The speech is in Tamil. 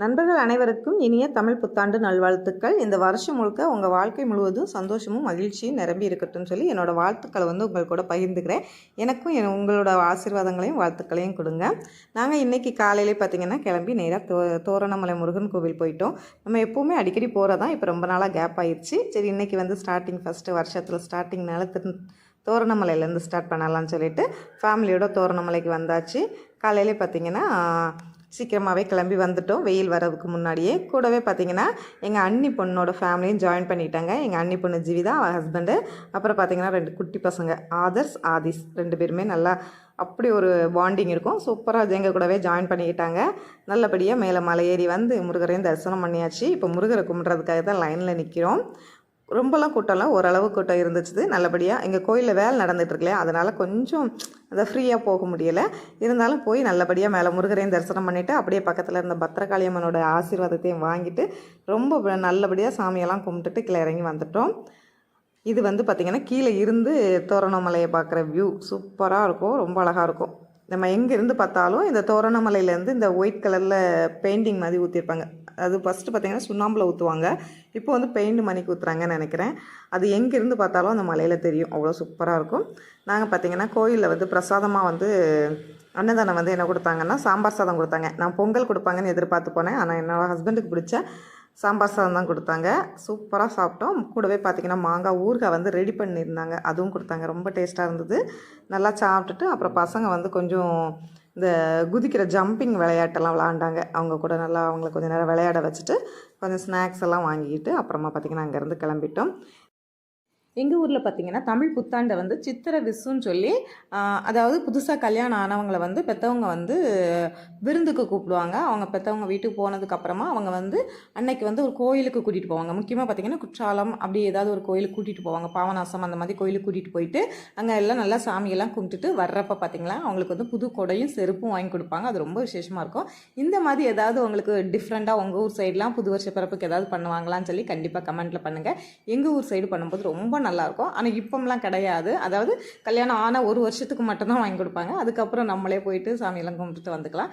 நண்பர்கள் அனைவருக்கும் இனிய தமிழ் புத்தாண்டு நல்வாழ்த்துக்கள். இந்த வருஷம் முழுக்க உங்கள் வாழ்க்கை முழுவதும் சந்தோஷமும் மகிழ்ச்சியும் நிரம்பி இருக்கட்டும்னு சொல்லி என்னோட வாழ்த்துக்களை வந்து உங்கள் கூட பகிர்ந்துக்கிறேன். எனக்கும் என் உங்களோட ஆசீர்வாதங்களையும் வாழ்த்துக்களையும் கொடுங்க. நாங்கள் இன்றைக்கி காலையிலே பார்த்தீங்கன்னா கிளம்பி நேராக தோ தோரணமலை முருகன் கோவில் போயிட்டோம். நம்ம எப்போவுமே அடிக்கடி போகிறதான் இப்போ ரொம்ப நாளாக கேப் ஆயிடுச்சு சரி இன்றைக்கி வந்து ஸ்டார்டிங் ஃபஸ்ட்டு வருஷத்தில் ஸ்டார்டிங்னால திரு தோரணமலையிலேருந்து ஸ்டார்ட் பண்ணலாம்னு சொல்லிட்டு ஃபேமிலியோட தோரணமலைக்கு வந்தாச்சு. காலையிலே பார்த்தீங்கன்னா சீக்கிரமாகவே கிளம்பி வந்துட்டோம். வெயில் வரதுக்கு முன்னாடியே. கூடவே பார்த்தீங்கன்னா எங்கள் அண்ணி பொண்ணோட ஃபேமிலியும் ஜாயின் பண்ணிட்டாங்க. எங்கள் அண்ணி பொண்ணு ஜீவிதா அவள் ஹஸ்பண்டு அப்புறம் பார்த்தீங்கன்னா ரெண்டு குட்டி பசங்க. ஆதர்ஸ் ஆதிஸ் ரெண்டு பேருமே நல்லா அப்படி ஒரு பாண்டிங் இருக்கும். சூப்பராக எங்கள் கூடவே ஜாயின் பண்ணிக்கிட்டாங்க. நல்லபடியாக மேலே மலை ஏறி வந்து முருகரையும் தரிசனம் பண்ணியாச்சு. இப்போ முருகரை கும்பிட்றதுக்காக தான் லைனில் நிற்கிறோம் ரொம்பலாம் கூட்டம்லாம் ஓரளவு கூட்டம் இருந்துச்சு நல்லபடியாக எங்கள் கோயிலில் வேலை நடந்துட்டு இருக்கலையா அதனால் கொஞ்சம் அதை ஃப்ரீயாக போக முடியலை. இருந்தாலும் போய் நல்லபடியாக மேலே முருகரையும் தரிசனம் பண்ணிவிட்டு அப்படியே பக்கத்தில் இருந்த பத்திரகாளியம்மனோட ஆசீர்வாதத்தையும் வாங்கிட்டு ரொம்ப நல்லபடியாக சாமியெல்லாம் கும்பிட்டுட்டு கீழே இறங்கி வந்துட்டோம். இது வந்து பார்த்திங்கன்னா கீழே இருந்து தோரணமலையை பார்க்குற வியூ சூப்பராக இருக்கும். ரொம்ப அழகாக இருக்கும். நம்ம எங்கேருந்து பார்த்தாலும் இந்த தோரணமலையிலேருந்து இந்த ஒயிட் கலரில் பெயிண்டிங் மாதிரி ஊற்றிருப்பாங்க அது ஃபஸ்ட்டு பார்த்திங்கன்னா சுண்ணாம்பில் ஊற்றுவாங்க இப்போ வந்து பெயிண்ட் மணிக்கு ஊற்றுறாங்கன்னு நினைக்கிறேன். அது எங்கேருந்து பார்த்தாலும் அந்த மலையில் தெரியும். அவ்வளோ சூப்பராக இருக்கும். நாங்கள் பார்த்திங்கன்னா கோயிலில் வந்து பிரசாதமாக வந்து அன்னதானம் வந்து என்ன கொடுத்தாங்கன்னா சாம்பார் சாதம் கொடுத்தாங்க. நான் பொங்கல் கொடுப்பாங்கன்னு எதிர்பார்த்து போனேன். ஆனால் என்னோடய ஹஸ்பண்டுக்கு பிடிச்ச சாம்பார் சாதம் தான் கொடுத்தாங்க. சூப்பராக சாப்பிட்டோம். கூடவே பார்த்திங்கன்னா மாங்காய் ஊறுகாய் வந்து ரெடி பண்ணியிருந்தாங்க. அதுவும் கொடுத்தாங்க. ரொம்ப டேஸ்ட்டாக இருந்தது. நல்லா சாப்பிட்டுட்டு அப்புறம் பசங்க வந்து கொஞ்சம் இந்த குதிக்கிற ஜம்பிங் விளையாட்டெல்லாம் விளாண்டாங்க. அவங்க கூட நல்லா அவங்கள கொஞ்சம் நேரம் விளையாட வச்சுட்டு கொஞ்சம் ஸ்நாக்ஸ் எல்லாம் வாங்கிக்கிட்டு அப்புறமா பார்த்திங்கன்னா அங்கேருந்து கிளம்பிட்டோம். எங்கள் ஊரில் பார்த்திங்கன்னா தமிழ் புத்தாண்டை வந்து சித்திரை விசுன்னு சொல்லி அதாவது புதுசாக கல்யாணம் ஆனவங்களை வந்து பெற்றவங்க வந்து விருந்துக்கு கூப்பிடுவாங்க. அவங்க பெற்றவங்க வீட்டுக்கு போனதுக்கப்புறமா அவங்க வந்து அன்னைக்கு வந்து ஒரு கோயிலுக்கு கூட்டிகிட்டு போவாங்க. முக்கியமாக பார்த்தீங்கன்னா குற்றாலம் அப்படி ஏதாவது ஒரு கோயிலுக்கு கூட்டிகிட்டு போவாங்க. பாவநாசம் அந்த மாதிரி கோயிலுக்கு கூட்டிகிட்டு போயிட்டு அங்கே எல்லாம் நல்லா சாமியெல்லாம் கும்பிட்டுட்டு வர்றப்ப பார்த்தீங்களா அவங்களுக்கு வந்து புது கொடையும் செருப்பும் வாங்கி கொடுப்பாங்க. அது ரொம்ப விசேஷமாக இருக்கும். இந்த மாதிரி ஏதாவது உங்களுக்கு டிஃப்ரெண்ட்டாக உங்கள் ஊர் சைட்லாம் புது வருஷ பிறப்புக்கு ஏதாவது பண்ணுவாங்களான்னு சொல்லி கண்டிப்பாக கமெண்ட்டில் பண்ணுங்கள் எங்கள் ஊர் சைடு பண்ணும்போது ரொம்ப நல்லாயிருக்கும். ஆனால் இப்போம்லாம் கிடையாது. அதாவது கல்யாணம் ஆனால் ஒரு வருஷத்துக்கு மட்டும்தான் வாங்கி கொடுப்பாங்க. அதுக்கப்புறம் நம்மளே போயிட்டு சாமியெல்லாம் கும்பிட்டு வந்துக்கலாம்.